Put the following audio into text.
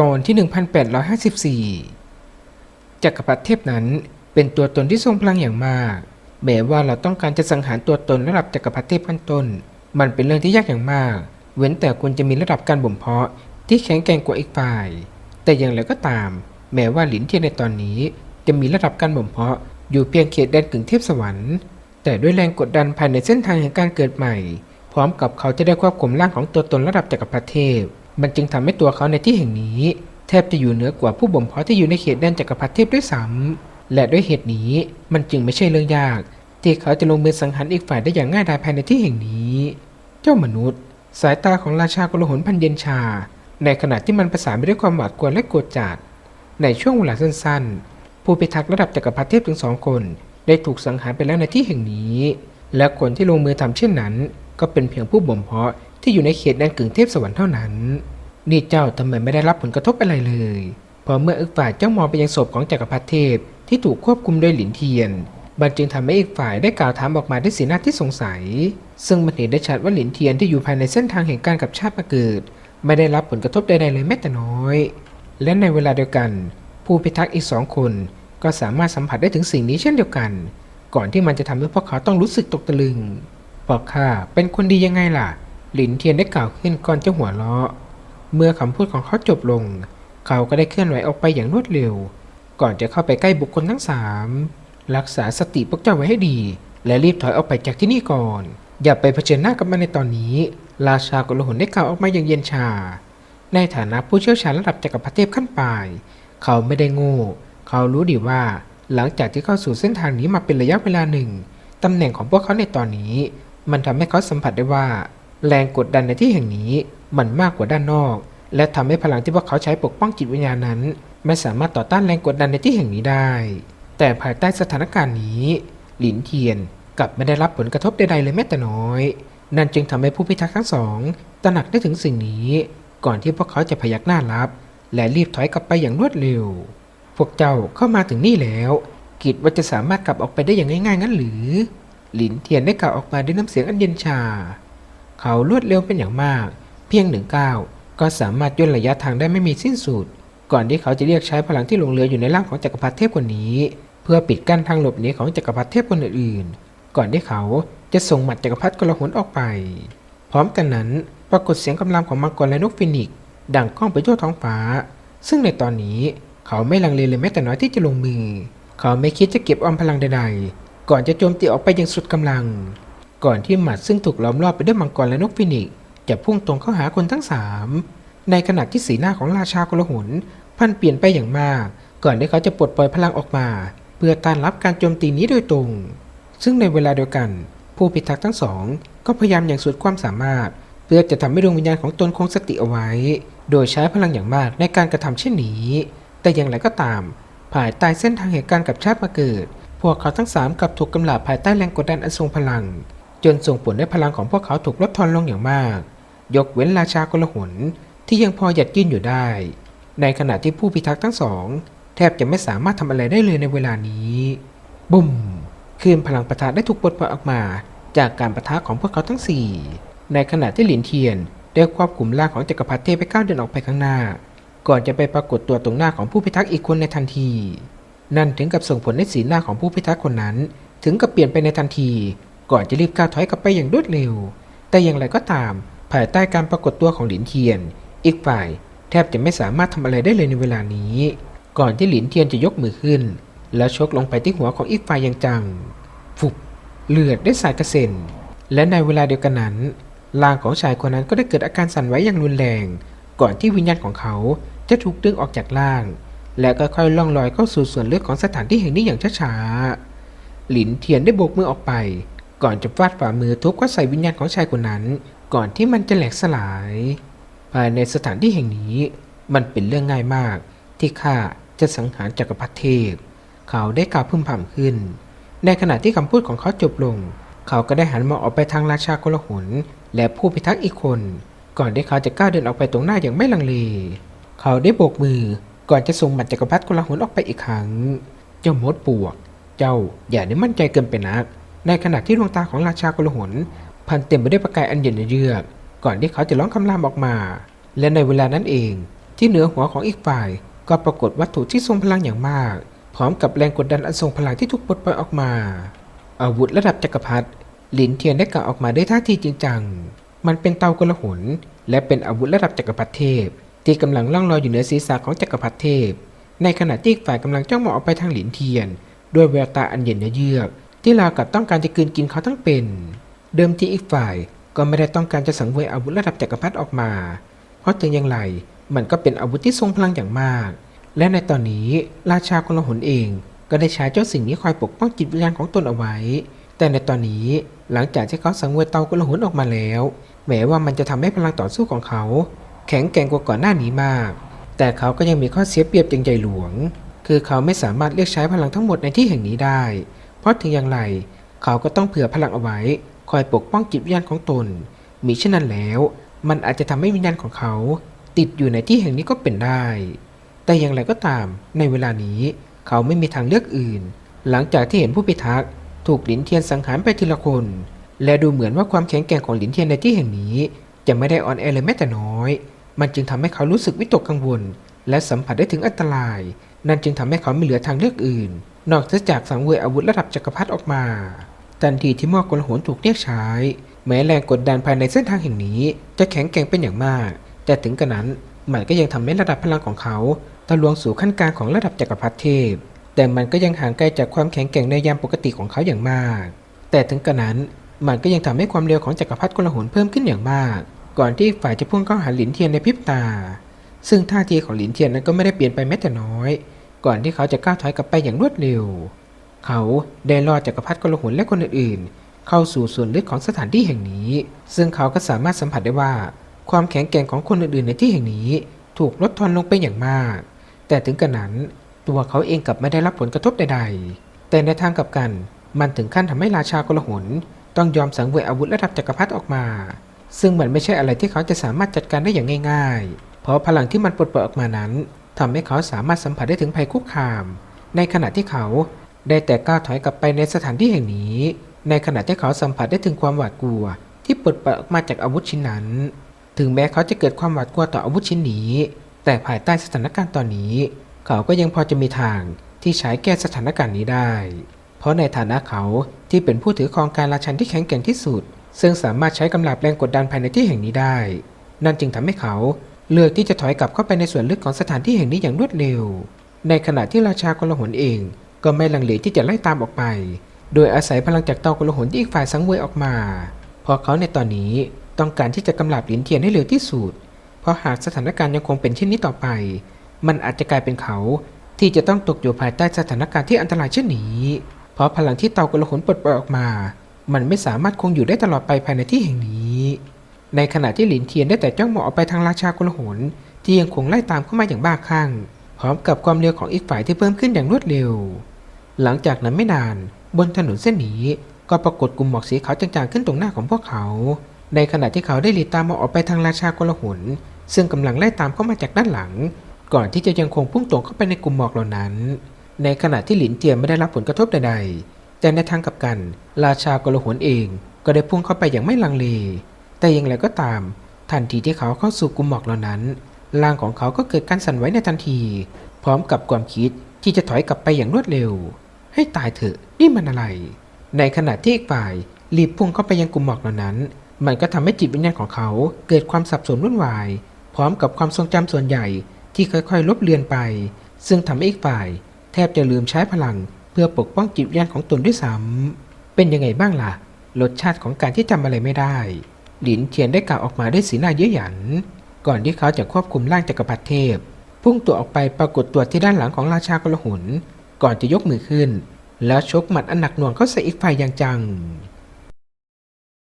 ตอนที่ 1854 จักรพรรดิเทพนั้นเป็นตัวตนที่ทรงพลังอย่างมาก แม้ว่าเราต้องการจะสังหารตัวตนระดับจักรพรรดิเทพขั้นต้น มันเป็นเรื่องที่ยากอย่างมาก เว้นแต่คุณจะมีระดับการบ่มเพาะที่แข็งแกร่งกว่าอีกฝ่าย แต่อย่างไรก็ตาม แม้ว่าหลินเทียนในตอนนี้จะมีระดับการบ่มเพาะอยู่เพียงเขตแดนกึ่งเทพสวรรค์ แต่ด้วยแรงกดดันภายในเส้นทางแห่งการเกิดใหม่ พร้อมกับเขาจะได้ควบคุมร่างของตัวตนระดับจักรพรรดิเทพ มันจึงทำให้ตัวเขาในที่แห่งนี้ แทบจะอยู่เหนือกว่าผู้บ่มเพาะที่อยู่ในเขตแดนจักรพรรดิเทพด้วยซ้ำและด้วยเหตุนี้มันจึงไม่ใช่เรื่องยาก ที่เขาจะลงมือสังหารอีกฝ่ายได้อย่างง่ายดายภายในที่แห่งนี้ เจ้ามนุษย์ สายตาของราชากลหนพันเย็นชา ในขณะที่มันประสานไปด้วยความหวาดกลัวและโกรธจัดในช่วงเวลาสั้นๆ ผู้พิทักษ์ระดับจักรพรรดิเทพถึงสองคน ได้ถูกสังหารไปแล้วในที่แห่งนี้ และคนที่ลงมือทำเช่นนั้น ก็เป็นเพียงผู้บ่มเพาะ ที่อยู่ในเขตแดนกึ่งเทพสวรรค์เท่านั้น นี่เจ้าทำไมไม่ได้รับผลกระทบอะไรเลยพราะเมื่ออีกฝ่ายเจ้ามองไปยังศพของจักรพรรดิเทพที่ถูกควบคุมโดยหลินเทียนมันจึงทำให้อีกฝ่ายได้กล่าวถามออกมาด้วยสีหน้าที่สงสัย ซึ่งมันเห็นได้ชัดว่าหลินเทียนที่อยู่ภายในเส้นทางแห่งการกับชาติมาเกิด ไม่ได้รับผลกระทบใดๆเลยแม้แต่น้อย และในเวลาเดียวกัน ผู้พิทักษ์อีกสองคน ก็สามารถสัมผัสได้ถึงสิ่งนี้เช่นเดียวกัน ก่อนที่มันจะทำให้พวกเขาต้องรู้สึกตกตะลึงบอกข้าเป็นคนดียังไงล่ะ หลินเทียนได้กล่าวขึ้นก่อนจะหัวเราะ เมื่อคำพูดของเขาจบลง เขาก็ได้เคลื่อนไหวออกไปอย่างรวดเร็ว ก่อนจะเข้าไปใกล้บุคคลทั้งสามรักษาสติพวกเจ้าไว้ให้ดี และรีบถอยออกไปจากที่นี่ก่อน อย่าไปเผชิญหน้ากับมันในตอนนี้ ราชากลหนได้กล่าวออกมาอย่างเย็นชา ในฐานะผู้เชี่ยวชาญระดับจักรพรรดิเทพขั้นปลาย เขาไม่ได้โง่เขารู้ดีว่าหลังจากที่เข้าสู่เส้นทางนี้มาเป็นระยะเวลาหนึ่งตำแหน่งของพวกเขาในตอนนี้ มันทำให้เขาสัมผัสได้ว่า แรงกดดันในที่แห่งนี้ มันมากกว่าด้านนอก และทำให้พลังที่พวกเขาใช้ปกป้องจิตวิญญาณนั้น ไม่สามารถต่อต้านแรงกดดันในที่แห่งนี้ได้ แต่ภายใต้สถานการณ์นี้ หลินเทียนกลับไม่ได้รับผลกระทบใดๆเลยแม้แต่น้อย นั่นจึงทำให้ผู้พิทักษ์ทั้งสองตระหนักได้ถึงสิ่งนี้ ก่อนที่พวกเขาจะพยักหน้ารับ และรีบถอยกลับไปอย่างรวดเร็ว พวกเจ้าเข้ามาถึงนี่แล้วคิดว่าจะสามารถกลับออกไปได้อย่างง่ายๆงั้นหรือ หลินเทียนได้กล่าวออกมาด้วยน้ำเสียงอันเย็นชา เขารวดเร็วเป็นอย่างมาก เพียงหนึ่งก้าวก็สามารถย่นระยะทางได้ไม่มีสิ้นสุด ก่อนที่เขาจะเรียกใช้พลังที่หลงเหลืออยู่ในร่างของจักรพรรดิเทพคนนี้ เพื่อปิดกั้นทางหลบหนีของจักรพรรดิเทพคนอื่นๆ ก่อนที่เขาจะส่งหมัดจักรพรรดิกลหนออกไป พร้อมกันนั้นปรากฏเสียงกำลังของมังกรและนกฟินิกดังก้องไปทั่วท้องฟ้า ซึ่งในตอนนี้เขาไม่ลังเลเลยแม้แต่น้อยที่จะลงมือ เขาไม่คิดจะเก็บออมพลังใดๆ ก่อนจะโจมตีออกไปอย่างสุดกำลัง ก่อนที่หมัดซึ่งถูกล้อมรอบไปด้วยมังกรและนกฟินิกจะพุ่งตรงเข้าหาคนทั้งสามในขณะที่สีหน้าของราชากลหนพันเปลี่ยนไปอย่างมาก ก่อนที่เขาจะปลดปล่อยพลังออกมา เพื่อต้านรับการโจมตีนี้โดยตรง ซึ่งในเวลาเดียวกัน ผู้พิทักษ์ทั้งสองก็พยายามอย่างสุดความสามารถ เพื่อจะทำให้ดวงวิญญาณของตนคงสติเอาไว้ โดยใช้พลังอย่างมากในการกระทำเช่นนี้ แต่อย่างไรก็ตาม ภายใต้เส้นทางแห่งการกับชาติมาเกิด พวกเขาทั้งสามกลับถูกกำลาบภายใต้แรงกดดันอันทรงพลัง จนส่งผลให้พลังของพวกเขาถูกลดทอนลงอย่างมาก ยกเว้นราชากลหนที่ยังพอหยัดยืนอยู่ได้ ในขณะที่ผู้พิทักษ์ทั้งสอง แทบจะไม่สามารถทำอะไรได้เลยในเวลานี้บุ้มคืนพลังประทะได้ถูกปลดปล่อยออกมาจากการประทะของพวกเขาทั้งสี่ในขณะที่หลินเทียนได้ควบคุมร่างของจักรพรรดิเทพไปก้าวเดินออกไปข้างหน้า ก่อนจะไปปรากฏตัวตรงหน้าของผู้พิทักษ์อีกคนในทันที นั่นถึงกับส่งผลให้สีหน้าของผู้พิทักษ์คนนั้น ถึงกับเปลี่ยนไปในทันที ก่อนจะรีบก้าวถอยกลับไปอย่างรวดเร็ว แต่อย่างไรก็ตาม ภายใต้การปรากฏตัวของหลินเทียน อีกฝ่ายแทบจะไม่สามารถทำอะไรได้เลยในเวลานี้ ก่อนที่หลินเทียนจะยกมือขึ้น แล้วชกลงไปที่หัวของอีกฝ่ายอย่างจัง ฟุบ เลือดได้สาดกระเซ็น และในเวลาเดียวกันนั้นร่างของชายคนนั้นก็ได้เกิดอาการสั่นไหวอย่างรุนแรง ก่อนที่วิญญาณของเขาจะถูกดึงออกจากร่าง และก็ค่อยล่องลอยเข้าสู่ส่วนลึกของสถานที่แห่งนี้อย่างช้าๆ หลินเทียนได้โบกมือออกไป ก่อนจะฟาดฝ่ามือทุบเข้าใส่วิญญาณของชายคนนั้น ก่อนที่มันจะแหลกสลาย ภายในสถานที่แห่งนี้ มันเป็นเรื่องง่ายมาก ที่ข้าจะสังหารจักรพรรดิเทพ เขาได้กล่าวพึมพำขึ้น ในขณะที่คำพูดของเขาจบลง เขาก็ได้หันมองออกไปทางราชากลาหนและผู้พิทักษ์อีกคน ก่อนที่เขาจะก้าวเดินออกไปตรงหน้าอย่างไม่ลังเล เขาได้โบกมือก่อนจะส่งหมัดจักรพรรดิกลาหนออกไปอีกครั้ง เจ้ามดปวก เจ้าอย่าได้มั่นใจเกินไปนัก ในขณะที่ดวงตาของราชากลหนพันเต็มไปด้วยประกายอันเย็นเยือกก่อนที่เขาจะร้องคำรามออกมา และในเวลานั้นเอง ที่เหนือหัวของอีกฝ่าย ก็ปรากฏวัตถุที่ทรงพลังอย่างมาก พร้อมกับแรงกดดันอันทรงพลังที่ถูกปลดปล่อยออกมา อาวุธระดับจักรพรรดิหลินเทียนได้กล่าวออกมาด้วยท่าทีจริงจัง มันเป็นเตากลหนและเป็นอาวุธระดับจักรพรรดิเทพ ที่กำลังล่องลอยอยู่เหนือศีรษะของจักรพรรดิเทพ ในขณะที่อีกฝ่ายกำลังจ้องมองออกไปทางหลินเทียน ด้วยแววตาอันเย็นเยือก ที่ราวกับต้องการจะกืนกินเขาทั้งเป็น เดิมทีอีกฝ่ายก็ไม่ได้ต้องการจะสังเวยอาวุธระดับจักรพรรดิออกมา เพราะถึงอย่างไรมันก็เป็นอาวุธที่ทรงพลังอย่างมาก และในตอนนี้ราชากลหนเองก็ได้ใช้เจ้าสิ่งนี้คอยปกป้องจิตวิญญาณของตนเอาไว้ แต่ในตอนนี้หลังจากที่เขาสังเวยเตากลหนออกมาแล้ว แม้ว่ามันจะทำให้พลังต่อสู้ของเขา แข็งแกร่งกว่าก่อนหน้านี้มาก แต่เขาก็ยังมีข้อเสียเปรียบอย่างใหญ่หลวง คือเขาไม่สามารถเรียกใช้พลังทั้งหมดในที่แห่งนี้ได้ เพราะถึงอย่างไร เขาก็ต้องเผื่อพลังเอาไว้ คอยปกป้องจิตวิญญาณของตนมิเช่นนั้นแล้ว มันอาจจะทำให้วิญญาณของเขา ติดอยู่ในที่แห่งนี้ก็เป็นได้ แต่อย่างไรก็ตาม ในเวลานี้ เขาไม่มีทางเลือกอื่น หลังจากที่เห็นผู้พิทักษ์ถูกหลินเทียนสังหารไปทีละคน และดูเหมือนว่าความแข็งแกร่งของหลินเทียนในที่แห่งนี้ จะไม่ได้อ่อนแอเลยแม้แต่น้อย มันจึงทำให้เขารู้สึกวิตกกังวล และสัมผัสได้ถึงอันตราย นั่นจึงทำให้เขาไม่เหลือทางเลือกอื่น นอกจากสังเวยอาวุธระดับจักรพรรดิออกมา ทันทีที่มอกลโหนถูกเรียกใช้ แม้แรงกดดันภายในเส้นทางแห่งนี้ จะแข็งแกร่งเป็นอย่างมาก แต่ถึงกระนั้นมันก็ยังทำให้ระดับพลังของเขาทะลวงสู่ขั้นกลางของระดับจักรพรรดิเทพ แต่มันก็ยังห่างไกลจากความแข็งแกร่งในยามปกติของเขาอย่างมาก แต่ถึงกระนั้นมันก็ยังทำให้ความเร็วของจักรพรรดิกลโหนเพิ่มขึ้นอย่างมาก ก่อนที่ฝ่ายจะพุ่งเข้าหาหลินเทียนในพริบตา ซึ่งท่าทีของหลินเทียนนั้นก็ไม่ได้เปลี่ยนไปแม้แต่น้อย ก่อนที่เขาจะก้าวถอยกลับไปอย่างรวดเร็ว เขาได้รอดจักรพรรดิกลหุนและคนอื่นๆ เข้าสู่ส่วนลึกของสถานที่แห่งนี้ ซึ่งเขาก็สามารถสัมผัสได้ว่า ความแข็งแกร่งของคนอื่นๆในที่แห่งนี้ ถูกลดทอนลงไปอย่างมาก แต่ถึงกระนั้น ตัวเขาเองกลับไม่ได้รับผลกระทบใดๆ แต่ในทางกลับกัน มันถึงขั้นทำให้ราชากลหุนต้องยอมสังเวยอาวุธระดับจักรพรรดิออกมา ซึ่งมันไม่ใช่อะไรที่เขาจะสามารถจัดการได้อย่างง่าย ๆ เพราะพลังที่มันปลดปล่อยออกมานั้น ทำให้เขาสามารถสัมผัสได้ถึงภัยคุกคาม ในขณะที่เขาได้แต่ก้าวถอยกลับไปในสถานที่แห่งนี้ ในขณะที่เขาสัมผัสได้ถึงความหวาดกลัว ที่ปลดปล่อยออกมาจากอาวุธชิ้นนั้น ถึงแม้เขาจะเกิดความหวาดกลัวต่ออาวุธชิ้นนี้ แต่ภายใต้สถานการณ์ตอนนี้ เขาก็ยังพอจะมีทางที่ใช้แก้สถานการณ์นี้ได้ เพราะในฐานะเขาที่เป็นผู้ถือครองการราชันที่แข็งแกร่งที่สุด ซึ่งสามารถใช้กำลังแรงกดดันภายในที่แห่งนี้ได้ นั่นจึงทำให้เขา เลือกที่จะถอยกลับเข้าไปในส่วนลึกของสถานที่แห่งนี้อย่างรวดเร็ว ในขณะที่ราชากลหนเองก็ไม่ลังเลที่จะไล่ตามออกไป โดยอาศัยพลังจากเตากลหนที่อีกฝ่ายสังเวยออกมา เพราะเขาในตอนนี้ต้องการที่จะกำลับหลินเทียนให้เร็วที่สุด เพราะหากสถานการณ์ยังคงเป็นเช่นนี้ต่อไป มันอาจจะกลายเป็นเขาที่จะต้องตกอยู่ภายใต้สถานการณ์ที่อันตรายเช่นนี้ เพราะพลังที่เตากลหนปลดปล่อยออกมา มันไม่สามารถคงอยู่ได้ตลอดไปภายในที่แห่งนี้ ในขณะที่หลินเทียนได้แต่จ้องมองออกไปทางราชากลหนที่ยังคงไล่ตามเข้ามาอย่างบ้าคลั่งพร้อมกับความเร็วของอีกฝ่ายที่เพิ่มขึ้นอย่างรวดเร็ว หลังจากนั้นไม่นาน บนถนนเส้นนี้ก็ปรากฏกลุ่มหมอกสีขาวจางๆขึ้นตรงหน้าของพวกเขา ในขณะที่เขาได้หลีตามมองออกไปทางราชากลหนซึ่งกำลังไล่ตามเข้ามาจากด้านหลัง ก่อนที่จะยังคงพุ่งตรงเข้าไปในกลุ่มหมอกเหล่านั้น ในขณะที่หลินเจียนไม่ได้รับผลกระทบใดๆแต่ในทางกลับกัน ราชากลหนเองก็ได้พุ่งเข้าไปอย่างไม่ลังเล แต่อย่างไรก็ตาม ทันทีที่เขาเข้าสู่กลุ่มหมอกเหล่านั้นร่างของเขาก็เกิดการสั่นไหวในทันที พร้อมกับความคิดที่จะถอยกลับไปอย่างรวดเร็ว ให้ตายเถอะนี่มันอะไร ในขณะที่อีกฝ่ายรีบพุ่งเข้าไปยังกลุ่มหมอกเหล่านั้น มันก็ทำให้จิตวิญญาณของเขาเกิดความสับสนวุ่นวาย พร้อมกับความทรงจำส่วนใหญ่ที่ค่อยๆ ลบเลือนไป ซึ่งทำให้อีกฝ่าย แทบจะลืมใช้พลัง เพื่อปกป้องจิตวิญญาณของตนด้วยซ้ำเป็นยังไงบ้างล่ะรสชาติของการที่จำอะไรไม่ได้ หลินเทียนได้กล่าวออกมาด้วยสีหน้าเย้ยหยัน ก่อนที่เขาจะควบคุมร่างจักรพรรดิเทพ พุ่งตัวออกไปปรากฏตัวที่ด้านหลังของราชากลหุน ก่อนจะยกมือขึ้น แล้วชกหมัดอันหนักหน่วงเข้าใส่อีกฝ่ายอย่างจัง